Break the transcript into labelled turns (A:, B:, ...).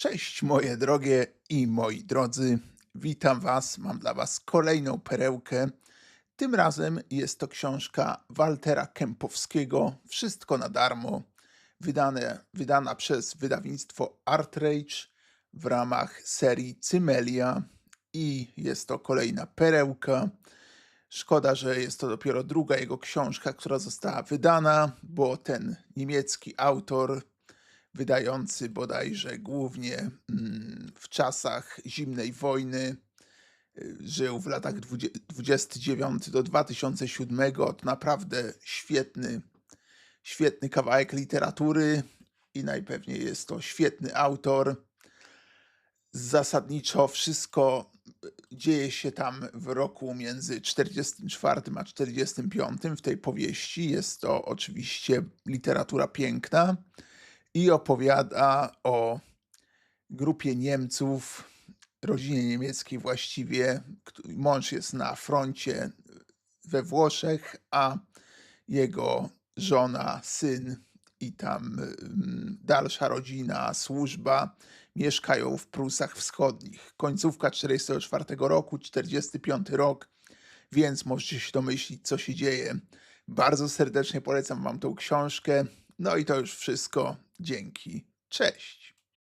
A: Cześć moje drogie i moi drodzy. Witam Was. Mam dla Was kolejną perełkę. Tym razem jest to książka Waltera Kępowskiego Wszystko na darmo. Wydane, wydana przez wydawnictwo Artrage w ramach serii Cymelia. I jest to kolejna perełka. Szkoda, że jest to dopiero druga jego książka, która została wydana, bo ten niemiecki autor wydający bodajże głównie mm, w czasach zimnej wojny. y, Żył w latach 20 29 do 2007. To naprawdę świetny, świetny kawałek literatury i najpewniej jest to świetny autor. Zasadniczo wszystko y, dzieje się tam w roku między 44 a 45 w tej powieści. Jest to oczywiście literatura piękna i opowiada o grupie Niemców, rodzinie niemieckiej właściwie. Mąż jest na froncie we Włoszech, a jego żona, syn i tam mm, dalsza rodzina, służba mieszkają w Prusach Wschodnich. Końcówka 44 roku, 45 rok, więc możecie się domyślić, co się dzieje. Bardzo serdecznie polecam Wam tą książkę. No i to już wszystko. Dzięki. Cześć.